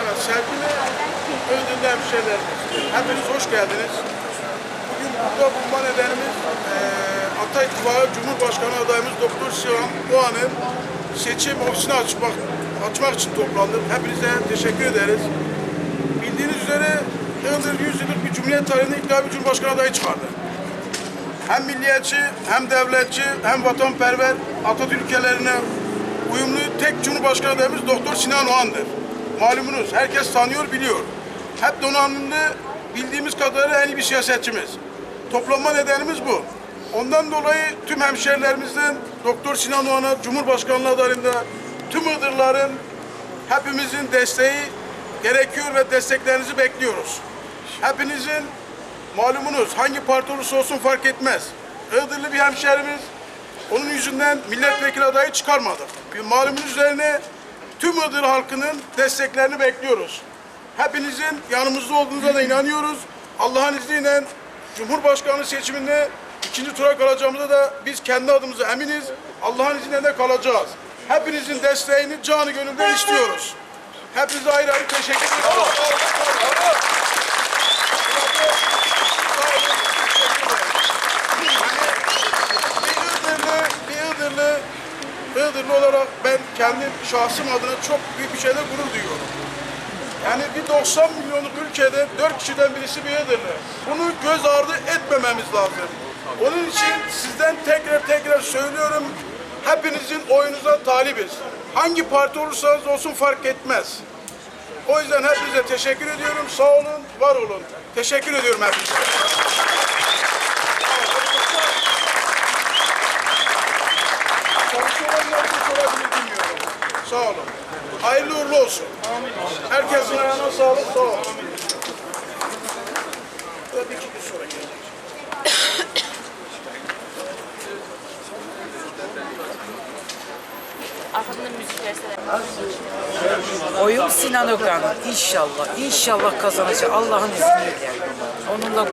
Evet, sevgili Özdilli hemşehrilerimiz, hepiniz hoş geldiniz. Bugün burada bulunma nedenimiz eee Ata İttifakı Cumhurbaşkanı adayımız Doktor Sinan Doğan'ın seçim ofisini açmak, açmak için toplandık. Hepinize teşekkür ederiz. Bildiğiniz üzere Iğdır 100 yıllık bir Cumhuriyet tarihinde ilk bir Cumhurbaşkanı adayı çıkardı. Hem milliyetçi, hem devletçi, hem vatanperver Atatürk ülkelerine uyumlu tek Cumhurbaşkanı adayımız Doktor Sinan Oğan'dır. Malumunuz, herkes tanıyor, biliyor. Hep donanımlı, bildiğimiz kadarıyla en iyi bir siyasetçimiz. Toplanma nedenimiz bu. Ondan dolayı tüm hemşehrilerimizden Doktor Sinan Oğan'a Cumhurbaşkanlığı adayında tüm Iğdırların hepimizin desteği gerekiyor ve desteklerinizi bekliyoruz. Hepinizin malumunuz hangi parti olursa olsun fark etmez. Iğdırlı bir hemşehrimiz onun yüzünden milletvekili adayı çıkarmadık. Bir malumunuz üzerine tüm Iğdır halkının desteklerini bekliyoruz. Hepinizin yanımızda olduğunuza da inanıyoruz. Allah'ın izniyle Cumhurbaşkanlığı seçiminde ikinci tura kalacağımıza da biz kendi adımıza eminiz. Allah'ın izniyle de kalacağız. Hepinizin desteğini canı gönülden istiyoruz. Hepinize ayrı ayrı teşekkür ediyoruz. bir Iğdırlı, bir Iğdırlı, Iğdırlı olarak ben kendi şahsım adına çok büyük bir şeyle gurur duyuyorum. Yani bir 90 milyonluk ülkede 4 kişiden birisi bir Iğdırlı. Bunu göz ardı etmememiz lazım. Onun için sizden tekrar tekrar söylüyorum, hepinizin oyunuza talibiz. Hangi parti olursanız olsun fark etmez. O yüzden hepinize teşekkür ediyorum. Sağ olun, var olun. Teşekkür ediyorum hepinize. Sorabilir bilmiyorum. Sağ olun. Hayırlı uğurlu olsun. Herkesin ayağına sağlık. Sağ olun. Tabii ki bir sonra gelecek. Oyum Sinan Okan. İnşallah, inşallah kazanacak Allah'ın izniyle. Onunla